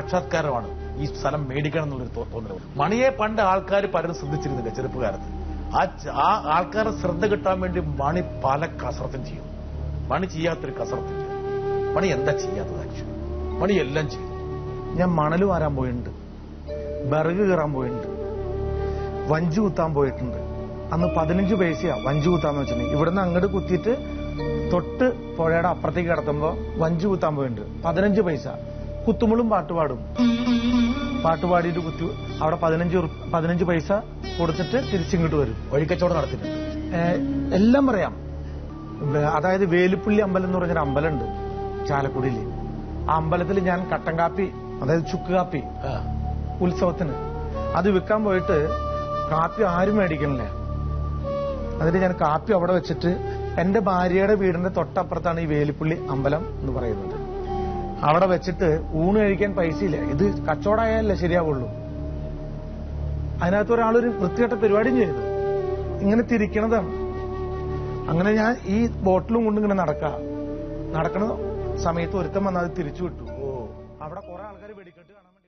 സാക്ഷാത്കാരമാണ് ഈ സ്ഥലം മേടിക്കണം എന്നുള്ളൊരു തോന്നുന്നത് മണിയെ പണ്ട് ആൾക്കാർ പലരും ശ്രദ്ധിച്ചിരുന്നില്ല ചെറുപ്പകാലത്ത്. ആ ആ ആൾക്കാരുടെ ശ്രദ്ധ കിട്ടാൻ വേണ്ടി മണി പല കസർത്തും ചെയ്യും. മണി ചെയ്യാത്തൊരു കസർത്തും ചെയ്യും. മണി എന്താ ചെയ്യാത്തത് ആക്ച്വലി മണി എല്ലാം ചെയ്യും. ഞാൻ മണൽ വാരാൻ പോയിട്ടുണ്ട്. വിറക് കയറാൻ പോയിട്ടുണ്ട്. വഞ്ചി കുത്താൻ പോയിട്ടുണ്ട്. അന്ന് പതിനഞ്ച് പൈസയാ വഞ്ചി കുത്താന്ന് വെച്ചിട്ടുണ്ടെങ്കിൽ ഇവിടുന്ന് അങ്ങോട്ട് കുത്തിയിട്ട് തൊട്ട് പുഴയുടെ അപ്പുറത്തേക്ക് കിടത്തുമ്പോ വഞ്ചി കുത്താൻ പോയിട്ടുണ്ട്. പതിനഞ്ച് പൈസ. കുത്തുമ്പോഴും പാട്ടുപാടും പാട്ടുപാടിയിട്ട് പാട്ട് കുത്തി അവിടെ പതിനഞ്ച് പതിനഞ്ച് പൈസ കൊടുത്തിട്ട് തിരിച്ചിങ്ങോട്ട് വരും. വഴിക്കച്ചവടം നടത്തിയിട്ടുണ്ട്. എല്ലാം പറയാം. അതായത് വേലുപ്പള്ളി അമ്പലം എന്ന് പറഞ്ഞൊരു അമ്പലമുണ്ട് ചാലക്കുടിയിൽ ആ അമ്പലത്തിൽ ഞാൻ കട്ടൻ കാപ്പി അതായത് ചുക്ക് കാപ്പി. ഉത്സവത്തിന് അത് വിൽക്കാൻ പോയിട്ട് കാപ്പി ആരും മേടിക്കണില്ല. അതിന് ഞാൻ കാപ്പി അവിടെ വെച്ചിട്ട് എന്റെ ഭാര്യയുടെ വീടിന്റെ തൊട്ടപ്പുറത്താണ് ഈ വേലിപ്പുള്ളി അമ്പലം എന്ന് പറയുന്നത്. അവിടെ വെച്ചിട്ട് ഊണ് കഴിക്കാൻ പൈസയില്ല. ഇത് കച്ചവടമായാലേ ശരിയാവുള്ളൂ. അതിനകത്ത് ഒരാളൊരു വൃത്തികെട്ട പരിപാടിയും ചെയ്തു. ഇങ്ങനെ തിരിക്കണതാണ്. അങ്ങനെ ഞാൻ ഈ ബോട്ടിലും കൊണ്ട് ഇങ്ങനെ നടക്ക. നടക്കണ സമയത്ത് ഒരുത്തം വന്ന് അത് തിരിച്ചു വിട്ടു. ഓ. അവിടെ കുറെ ആൾക്കാർ വെടിക്കെട്ട് കാണാൻ